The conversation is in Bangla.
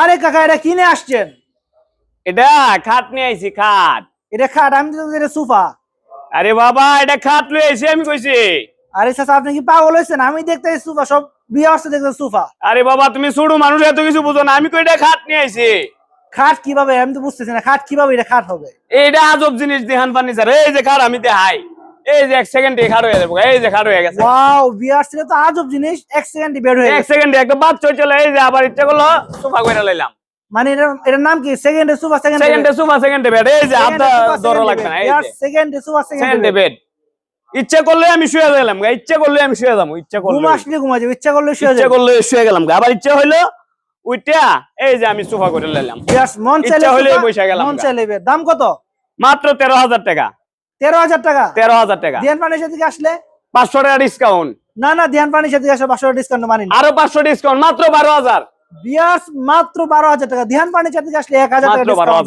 আরে কাকা এটা কিনে আসছেন? এটা খাট নিয়ে আইছি খাট। এটা খাট আমি তো এটা সোফা। আরে বাবা এটা খাট লই আইছি আমি কইছি। আরে চাচা আপনি কি পাগল হইছেন আমি দেখতে সোফা সব বিয়ে আসছে দেখতে সোফা। আরে বাবা তুমি ছোট মানুষ এত কিছু বুঝো না। আমি কই এটা খাট নিয়ে আইছি? খাট কীভাবে? আমি তো বুঝতেছি না খাট কীভাবে এটা খাট হবে? এটা আজব জিনিস দেহান ফার্নিচার। এই যে খাট আমি দেখাই। এই যে এক সেকেন্ডে খাট হয়ে যাবে এই যে খাট হয়ে গেছে। ওয়াও বিয়ে আসছিল তো আজব জিনিস এক সেকেন্ডে বের হয়ে এক সেকেন্ডে একটা বাচ্চা চলে এই যে আবার ইচ্ছা করল সোফা করে লইলাম। মানে এটা এটার নাম কি? সেকেন্ডে সোফা সেকেন্ডে সেকেন্ডে সোফা সেকেন্ডে বেড এই যে ধরো লাগবে না এই যে। সেকেন্ডে সোফা সেকেন্ডে বেড ইচ্ছা করলে আমি শুয়ে গেলাম গা ইচ্ছা করলে আমি শুয়ে যাব ইচ্ছা ঘুম করলে আসলে ঘুমা যাবে ইচ্ছা করলে শুয়ে ইচ্ছা করলে শুয়ে গেলাম গা আবার ইচ্ছা হইল উইটা এই যে আমি সোফা করে লইলাম। মন চাইলে সোফা, গেলাম মন। চাইলে দাম কত? মাত্র তেরো হাজার টাকা। তেরো হাজার টাকা। তেরো হাজার টাকা। সাথে আসলে? পাঁচশো টাকা ডিসকাউন্ট না না পানির সাথে আসলে পাঁচশো ডিসকাউন্ট মানি আরও পাঁচশো ডিসকাউন্ট মাত্র বারো হাজার। বিয়ার্স মাত্র বারো হাজার টাকা। ধ্যান পানির সাথে আসলে এক হাজার টাকা বারো হাজার।